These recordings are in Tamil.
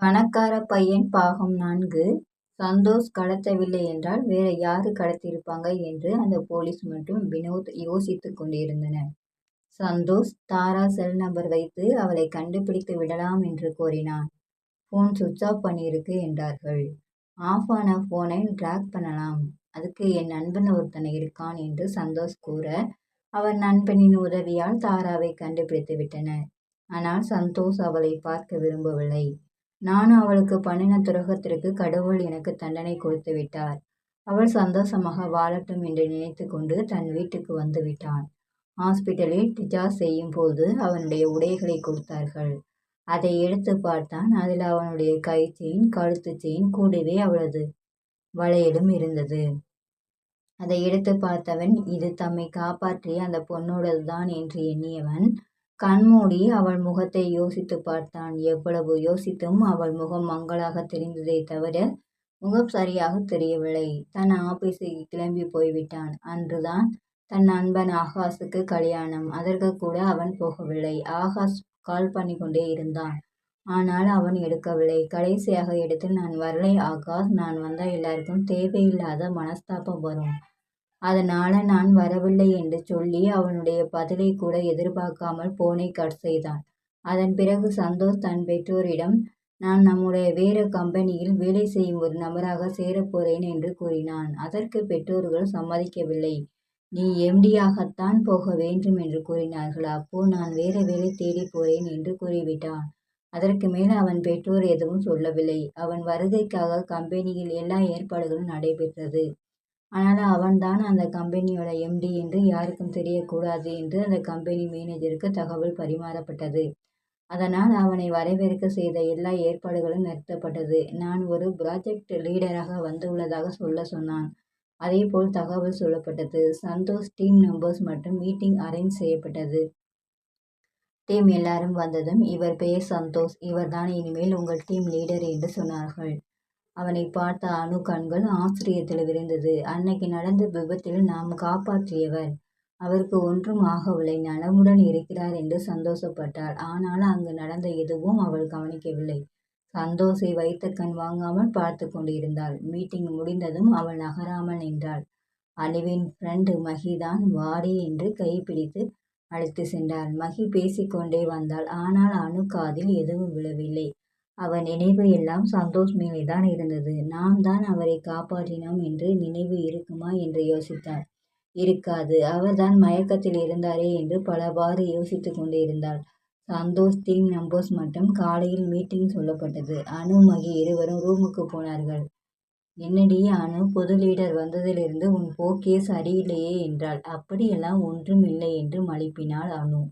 பணக்கார பையன் பாகம் நான்கு சந்தோஷ் கடத்தவில்லை என்றால் வேற யாரு கடத்தியிருப்பாங்க என்று அந்த போலீஸ் மற்றும் வினோத் யோசித்துக் கொண்டிருந்தனர். சந்தோஷ் தாரா செல் நம்பர் வைத்து அவளை கண்டுபிடித்து விடலாம் என்று கூறினான். போன் சுவிட்ச் ஆஃப் பண்ணியிருக்கு என்றார்கள். ஆஃப் ஆன போனை ட்ராக் பண்ணலாம். அதுக்கு என் நண்பன் ஒருத்தன் இருக்கான் என்று சந்தோஷ் கூற அவர் நண்பனின் உதவியால் தாராவை கண்டுபிடித்து விட்டனர். ஆனால் சந்தோஷ் அவளை பார்க்க விரும்பவில்லை. நான் அவளுக்கு பண்ணின துரோகத்திற்கு கடவுள் எனக்கு தண்டனை கொடுத்து விட்டார். அவள் சந்தோஷமாக வாழட்டும் என்று நினைத்து கொண்டு தன் வீட்டுக்கு வந்து விட்டான். ஹாஸ்பிட்டலில் டிசார்ஜ் செய்யும் போது அவனுடைய உடைகளை கொடுத்தார்கள். அதை எடுத்து பார்த்தான். அதில் அவனுடைய கை செயின் கழுத்து செயின் கூடவே அவளது வளையலும் இருந்தது. அதை எடுத்து பார்த்தவன் இது தம்மை காப்பாற்றிய அந்த பொண்ணோடதுதான் என்று எண்ணியவன் கண்மூடி அவள் முகத்தை யோசித்து பார்த்தான். எவ்வளவு யோசித்தும் அவள் முகம் மங்களாக தெரிந்ததை தவிர முகம் சரியாக தெரியவில்லை. தன் ஆபீஸுக்கு கிளம்பி போய்விட்டான். அன்றுதான் தன் நண்பன் ஆகாஷுக்கு கல்யாணம். அதற்கு கூட அவன் போகவில்லை. ஆகாஷ் கால் பண்ணி கொண்டே இருந்தான். ஆனால் அவன் எடுக்கவில்லை. கடைசியாக எடுத்து நான் வரலை ஆகாஷ். நான் வந்தால் எல்லாருக்கும் தேவையில்லாத மனஸ்தாபம் வரும். அதனால நான் வரவில்லை என்று சொல்லி அவனுடைய பதிலை கூட எதிர்பார்க்காமல் போனை கட் செய்தான். அதன் பிறகு சந்தோஷ் தன் பெற்றோரிடம் நான் நம்முடைய வேறு கம்பெனியில் வேலை செய்யும் ஒரு நபராக சேரப்போறேன் என்று கூறினான். அதற்கு பெற்றோர்கள் சம்மதிக்கவில்லை. நீ எம்டியாகத்தான் போக வேண்டும் என்று கூறினார்கள். அப்போ நான் வேறு வேலை தேடி போறேன் என்று கூறிவிட்டான். அதற்கு மேல் அவன் பெற்றோர் எதுவும் சொல்லவில்லை. அவன் வருகைக்காக கம்பெனியில் எல்லா ஏற்பாடுகளும் நடைபெற்றது. ஆனால் அவன்தான் அந்த கம்பெனியோட எம்டி என்று யாருக்கும் தெரியக்கூடாது என்று அந்த கம்பெனி மேனேஜருக்கு தகவல் பரிமாறப்பட்டது. அதனால் அவனை வரவேற்க செய்த எல்லா ஏற்பாடுகளும் நிறுத்தப்பட்டது. நான் ஒரு ப்ராஜெக்ட் லீடராக வந்துள்ளதாக சொல்ல சொன்னான். அதேபோல் தகவல் சொல்லப்பட்டது. சந்தோஷ் டீம் மெம்பர்ஸ் மற்றும் மீட்டிங் அரேஞ்ச் செய்யப்பட்டது. டீம் எல்லாரும் வந்ததும் இவர் பெயர் சந்தோஷ். இவர்தான் இனிமேல் உங்கள் டீம் லீடர் என்று சொன்னார்கள். அவனை பார்த்த அணு கண்கள் ஆச்சரியத்தில் விரைந்தது அன்னைக்கு நடந்த விபத்தில் நாம் காப்பாற்றியவர். அவருக்கு ஒன்றும் ஆகவில்லை. நலமுடன் இருக்கிறார் என்று சந்தோஷப்பட்டாள். ஆனால் அங்கு நடந்த எதுவும் அவள் கவனிக்கவில்லை. சந்தோஷை வைத்த கண் வாங்காமல் பார்த்து கொண்டிருந்தாள். மீட்டிங் முடிந்ததும் அவள் நகராமல் நின்றாள். அணுவின் ஃப்ரெண்டு மகிதான் வாடி என்று கைப்பிடித்து அழைத்து சென்றாள். மகி பேசிக்கொண்டே வந்தாள். ஆனால் அணு காதில் எதுவும் விழவில்லை. அவன் நினைவு எல்லாம் சந்தோஷ் மேலேதான் இருந்தது. நாம் தான் அவரை காப்பாற்றினோம் என்று நினைவு இருக்குமா என்று யோசித்தாள். இருக்காது. அவர்தான் மயக்கத்தில் இருந்தாரே என்று பலவாறு யோசித்துக் கொண்டிருந்தாள். சந்தோஷ் டீம் நம்போஸ் மட்டும் காலையில் மீட்டிங் சொல்லப்பட்டது. அனு மகி இருவரும் ரூமுக்கு போனார்கள். என்னடி அனு புது லீடர் வந்ததிலிருந்து உன் போக்கே சரியில்லையே என்றாள். அப்படியெல்லாம் ஒன்றும் இல்லை என்று மழுப்பினாள் அனு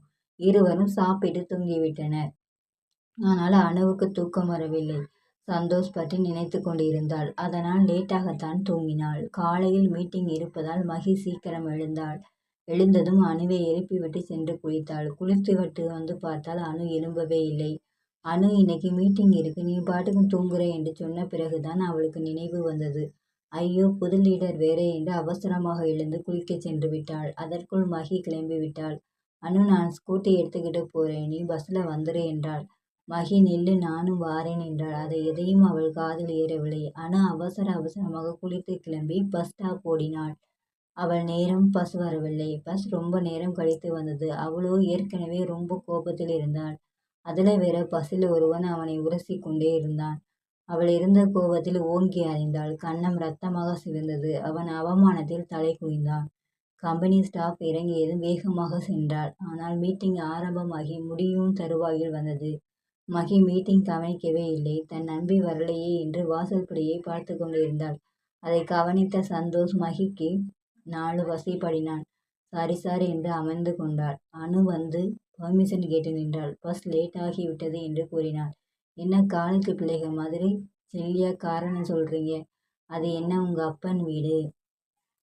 இருவரும் சாப்பிட்டு தூங்கிவிட்டனர். ஆனால் அணுவுக்கு தூக்கம் வரவில்லை. சந்தோஷ் பற்றி நினைத்துக் கொண்டிருந்தாள். அதனால் லேட்டாகத்தான் தூங்கினாள். காலையில் மீட்டிங் இருப்பதால் மகி சீக்கிரம் எழுந்தாள். எழுந்ததும் அணுவை எழுப்பிவிட்டு சென்று குளித்தாள். குளித்துவிட்டு வந்து பார்த்தால் அணு எழும்பவே இல்லை. அணு இன்னைக்கு மீட்டிங் இருக்கு. நீ பாட்டுக்கு தூங்குற என்று சொன்ன பிறகுதான் அவளுக்கு நினைவு வந்தது. ஐயோ புது லீடர் வேறே என்று அவசரமாக எழுந்து குளிக்கச் சென்று விட்டாள். அதற்குள் மகி கிளம்பிவிட்டாள். அனு நான் ஸ்கூட்டி எடுத்துக்கிட்டு போறேன். நீ பஸ்ல வந்துரு என்றாள். மகி நில்லு நானும் வாரேன் என்றாள். அதை எதையும் அவள் காதில் ஏறவில்லை. ஆனால் அவசர அவசரமாக குளித்து கிளம்பி பஸ் ஸ்டாப் ஓடினாள். அவள் நேரம் பஸ் வரவில்லை. பஸ் ரொம்ப நேரம் கழித்து வந்தது. அவளோ ஏற்கனவே ரொம்ப கோபத்தில் இருந்தாள். அதில் வேற பஸ்ஸில் ஒருவன் அவனை உரசி கொண்டே இருந்தான். அவள் இருந்த கோபத்தில் ஓங்கி அறிந்தாள் கண்ணம் ரத்தமாக சிவந்தது. அவன் அவமானத்தில் தலை குனிந்தான். கம்பெனி ஸ்டாஃப் இறங்கியதும் வேகமாக சென்றாள். ஆனால் மீட்டிங் ஆரம்பமாகி முடியும் தருவாயில் வந்தது. மகி மீட்டிங் கவனிக்கவே இல்லை. தன் நம்பி வரலையே என்று வாசல்படியை பார்த்து கொண்டிருந்தாள். அதை கவனித்த சந்தோஷ் மகிக்கு நாலு வசைப்படினான் சாரி சாரி என்று அமர்ந்து கொண்டாள். அணு வந்து பர்மிஷன் கேட்டு நின்றாள். பஸ் லேட் ஆகிவிட்டது என்று கூறினாள். என்ன காலேஜ் பிள்ளைகள் மாதிரி செல்லியா காரணம் சொல்றீங்க. அது என்ன உங்க அப்பன் வீடு.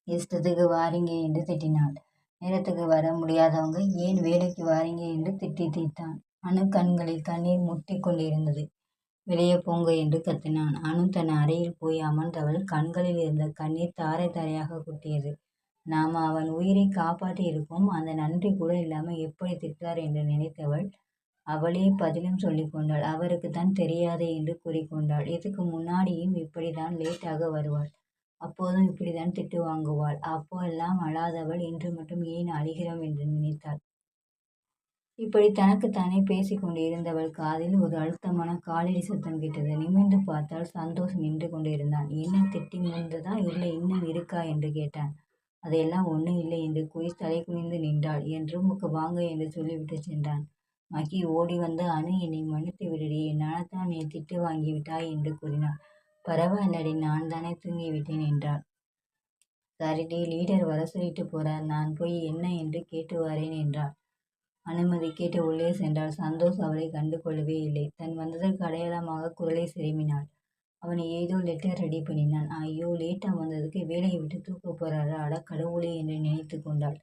இஷ்டத்துக்கு வாரீங்க என்று திட்டினாள். நேரத்துக்கு வர முடியாதவங்க ஏன் வேலைக்கு வாரீங்க என்று திட்டி தீர்த்தான். அணு கண்களில் தண்ணீர் முட்டிக் கொண்டிருந்தது. வெளியே போங்க என்று கத்தினான். அணு தன் அறையில் போய் அமர்ந்தவள் கண்களில் இருந்த கண்ணீர் தாரை தாரையாக கொட்டியது. நாம் அவன் உயிரை காப்பாற்றி இருக்கோம். அந்த நன்றி கூட இல்லாமல் எப்படி திட்டார் என்று நினைத்தவள் அவளே பதிலும் சொல்லிக் கொண்டாள் அவருக்கு தான் தெரியாதே என்று கூறிக்கொண்டாள் இதுக்கு முன்னாடியும் இப்படிதான் லேட்டாக வருவாள் அப்போதும் இப்படிதான் திட்டு வாங்குவாள் அப்போ எல்லாம் அழாதவள் இன்று மட்டும் ஏன் அழுகிறோம் என்று நினைத்தாள் இப்படி தனக்குத்தானே பேசிக் கொண்டிருந்தவள் காதில் ஒரு அழுத்தமான காலடி சத்தம் கேட்டது. நிமிர்ந்து பார்த்தால் சந்தோஷ் நின்று கொண்டிருந்தான். என்ன திட்டி முடிந்ததா இல்லை இன்னும் இருக்கா? என்று கேட்டான். அதையெல்லாம் ஒன்றும் இல்லை என்று குயி தலை குனிந்து நின்றாள். என் ரூமுக்கு வாங்க என்று சொல்லிவிட்டு சென்றான். மகி ஓடி வந்து அணு என்னை மன்னித்து விடுடி. என்னால்தான் நீ திட்டு வாங்கிவிட்டாய் என்று கூறினாள். பரவாயில்லடி நான் தானே தூங்கிவிட்டேன் என்றாள். சரிடி லீடர் வர சொல்லிட்டு போறார். நான் போய் என்ன என்று கேட்டு வரேன் என்றாள். அனுமதி கேட்டு உள்ளே சென்றாள் சந்தோஷ் அவளை கண்டு கொள்ளவே இல்லை. தன் வந்ததற்கு அடையாளமாக குரலை சிறுமினாள். அவனை ஏதோ லெட்டர் ரெடி பண்ணினான். ஐயோ லேட்டாக வந்ததுக்கு வேலையை விட்டு தூக்க போறாரா? அட கடவுளே என்று நினைத்து கொண்டாள்.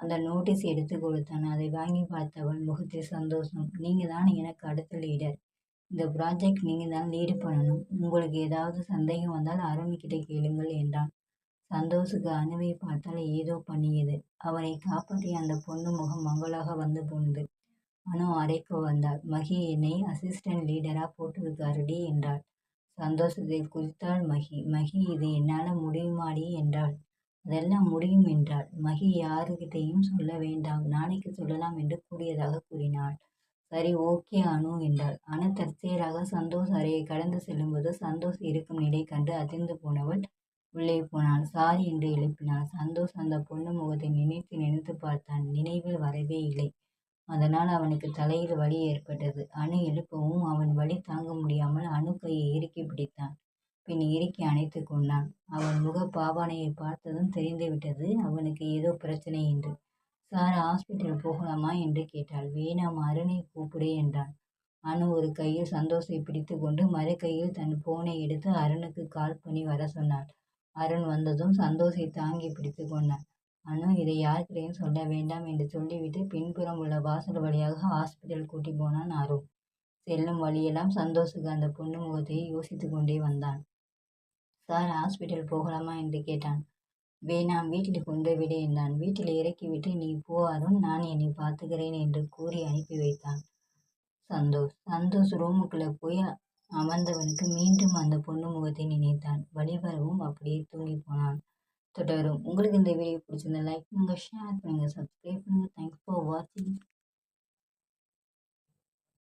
அந்த நோட்டீஸ் எடுத்து கொடுத்தான். அதை வாங்கி பார்த்தவள் முகத்தில் சந்தோஷம். நீங்கள் தான் எனக்கு அடுத்த லீடர் இந்த ப்ராஜெக்ட் நீங்கள் தான் லீடு பண்ணணும். உங்களுக்கு ஏதாவது சந்தேகம் வந்தால் அருண்கிட்ட கேளுங்கள் என்றான். சந்தோஷுக்கு அணுவை பார்த்தால் ஏதோ பண்ணியது. அவரை காப்பாற்றிய அந்த பொண்ணு முகம் மங்களாக வந்து போனது அனு அறைக்கு வந்தாள். மகி என்னை அசிஸ்டன்ட் லீடராக போட்டிருக்காருடி என்றாள். சந்தோஷத்தில் குதித்தாள் மகி. மகி இது என்னால் முடியுமாடி என்றாள். அதெல்லாம் முடியும் என்றாள். மகி யாருகிட்டையும் சொல்ல வேண்டாம். நாளைக்கு சொல்லலாம் என்று கூறியதாக கூறினாள். சரி ஓகே அனு என்றாள். அனு தற்செயலாக சந்தோஷ் அறையை கடந்து செல்லும்போது சந்தோஷ் இருக்கும் நிலை கண்டு அதிர்ந்து போனவள் உள்ளே போனாள். சாரி என்று எழுப்பினாள். சந்தோஷ் அந்த பொண்ணு முகத்தை நினைத்து நினைத்து பார்த்தான். நினைவில் வரவே இல்லை. அதனால் அவனுக்கு தலையில் வலி ஏற்பட்டது. அணு எழுப்பவும் அவன் வலி தாங்க முடியாமல் அணு கையை இறுக்கி பிடித்தான். பின் இறுக்கி அணைத்து கொண்டான். அவன் முக பாவானையை பார்த்ததும் தெரிந்துவிட்டது அவனுக்கு ஏதோ பிரச்சனை என்று. சார் ஹாஸ்பிட்டல் போகலாமா? என்று கேட்டாள். வேணாம் அருணை கூப்பிடு என்றான். அணு ஒரு கையில் சந்தோஷை பிடித்து கொண்டு மறு கையில் தன் போனை எடுத்து அருணுக்கு கால் பண்ணி வர சொன்னாள். அருண் வந்ததும் சந்தோஷை தாங்கி பிடித்து கொண்டான் அனு இதை யாருக்கிட்டையும் சொல்ல வேண்டாம் என்று சொல்லிவிட்டு பின்புறம் உள்ள வாசல் வழியாக ஹாஸ்பிட்டல் கூட்டி போனான் அருண். செல்லும் வழியெல்லாம் சந்தோஷுக்கு அந்த பொண்ணு முகத்தை யோசித்து கொண்டே வந்தான். சார் ஹாஸ்பிட்டல் போகலாமா? என்று கேட்டான். வேணாம் வீட்டில் கொண்டு விடு என்றான். வீட்டில் இறக்கிவிட்டு நீ போ அருண் நான் என்னை பார்த்துக்கிறேன் என்று கூறி அனுப்பி வைத்தான். சந்தோஷ் சந்தோஷ் ரூமுக்குள்ளே போய் அமர்ந்தவனுக்கு மீண்டும் அந்த பொண்ணு முகத்தை நினைத்தான். வழிவரவும் அப்படியே தூங்கி போனான். தொடரும். உங்களுக்கு இந்த வீடியோ பிடிச்சிருந்தா லைக் பண்ணுங்கள் ஷேர் பண்ணுங்கள் சப்ஸ்கிரைப் பண்ணுங்கள் தேங்க்ஸ் ஃபார் வாட்சிங்